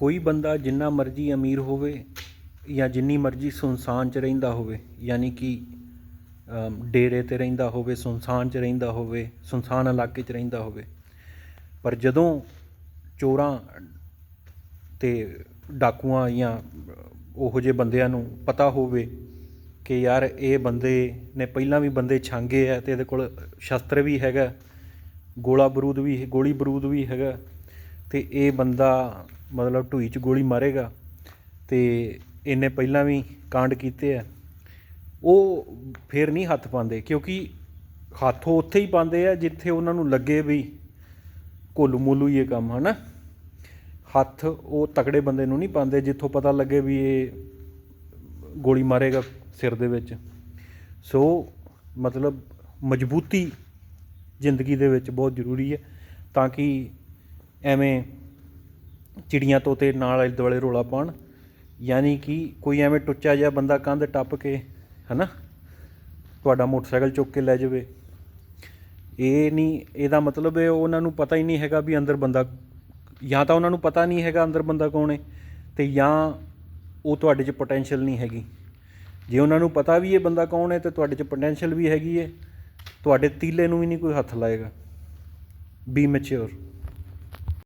ਕੋਈ ਬੰਦਾ ਜਿੰਨਾ ਮਰਜ਼ੀ ਅਮੀਰ ਹੋਵੇ ਜਾਂ ਜਿੰਨੀ ਮਰਜ਼ੀ ਸੁਨਸਾਨ 'ਚ ਰਹਿੰਦਾ ਹੋਵੇ, ਯਾਨੀ ਕਿ ਡੇਰੇ ਤੇ ਰਹਿੰਦਾ ਹੋਵੇ, ਸੁਨਸਾਨ 'ਚ ਰਹਿੰਦਾ ਹੋਵੇ, ਸੁਨਸਾਨ ਇਲਾਕੇ 'ਚ ਰਹਿੰਦਾ ਹੋਵੇ, ਪਰ ਜਦੋਂ ਚੋਰਾਂ ਅਤੇ ਡਾਕੂਆਂ ਜਾਂ ਉਹੋ ਜਿਹੇ ਬੰਦਿਆਂ ਨੂੰ ਪਤਾ ਹੋਵੇ ਕਿ ਯਾਰ ਇਹ ਬੰਦੇ ਨੇ ਪਹਿਲਾਂ ਵੀ ਬੰਦੇ ਛਾਂਗੇ ਆ ਤੇ ਇਹਦੇ ਕੋਲ ਸ਼ਸਤਰ ਵੀ ਹੈਗਾ, ਗੋਲਾ ਬਰੂਦ ਵੀ, ਗੋਲੀ ਬਰੂਦ ਵੀ ਹੈਗਾ, ਤੇ ਇਹ ਬੰਦਾ ਮਤਲਬ ਢੂਈ 'ਚ ਗੋਲੀ ਮਾਰੇਗਾ ਤੇ ਇਹਨੇ ਪਹਿਲਾਂ ਵੀ ਕਾਂਡ ਕੀਤੇ ਆ। ਉਹ ਫਿਰ ਨਹੀਂ ਹੱਥ ਪਾਉਂਦੇ ਕਿਉਂਕਿ ਹੱਥ ਉਹ ਉੱਥੇ ਹੀ ਪਾਉਂਦੇ ਆ ਜਿੱਥੇ ਉਹਨਾਂ ਨੂੰ ਲੱਗੇ ਵੀ ਕੋਲੂ ਮੋਲੂ ਹੀ ਇਹ ਕੰਮ, ਹਨਾ? ਹੱਥ ਉਹ ਤਕੜੇ ਬੰਦੇ ਨੂੰ ਨਹੀਂ ਪਾਉਂਦੇ ਜਿੱਥੋਂ ਪਤਾ ਲੱਗੇ ਵੀ ਇਹ ਗੋਲੀ ਮਾਰੇਗਾ ਸਿਰ ਦੇ ਵਿੱਚ। ਸੋ ਮਤਲਬ ਮਜ਼ਬੂਤੀ ਜ਼ਿੰਦਗੀ ਦੇ ਵਿੱਚ ਬਹੁਤ ਜ਼ਰੂਰੀ ਹੈ ਤਾਂ ਕਿ ਐਵੇਂ ਚਿੜੀਆਂ ਤੋਂ ਤੋਤੇ ਨਾਲ ਆਲੇ ਦੁਆਲੇ ਰੋਲਾ ਪਾਉਣ। ਯਾਨੀ ਕਿ ਕੋਈ ਐਵੇਂ ਟੁੱਚਾ ਜਿਹਾ ਬੰਦਾ ਕੰਧ ਟੱਪ ਕੇ, ਹਨਾ? ਤੁਹਾਡਾ ਮੋਟਰਸਾਈਕਲ ਚੁੱਕ ਕੇ ਲੈ ਜਾਵੇ। ਇਹ ਨਹੀਂ ਇਹਦਾ ਮਤਲਬ ਹੈ ਉਹਨਾਂ ਨੂੰ ਪਤਾ ਹੀ ਨਹੀਂ ਹੈਗਾ ਵੀ ਅੰਦਰ ਬੰਦਾ, ਜਾਂ ਤਾਂ ਉਹਨਾਂ ਨੂੰ ਪਤਾ ਨਹੀਂ ਹੈਗਾ ਅੰਦਰ ਬੰਦਾ ਕੌਣ ਹੈ ਤੇ ਜਾਂ ਉਹ ਤੁਹਾਡੇ 'ਚ ਪੋਟੈਂਸ਼ੀਅਲ ਨਹੀਂ ਹੈਗੀ। ਜੇ ਉਹਨਾਂ ਨੂੰ ਪਤਾ ਵੀ ਇਹ ਬੰਦਾ ਕੌਣ ਹੈ ਤੇ ਤੁਹਾਡੇ 'ਚ ਪੋਟੈਂਸ਼ੀਅਲ ਵੀ ਹੈਗੀ ਹੈ ਤੁਹਾਡੇ ਤੀਲੇ ਨੂੰ ਵੀ ਨਹੀਂ ਕੋਈ ਹੱਥ ਲਾਏਗਾ। B mature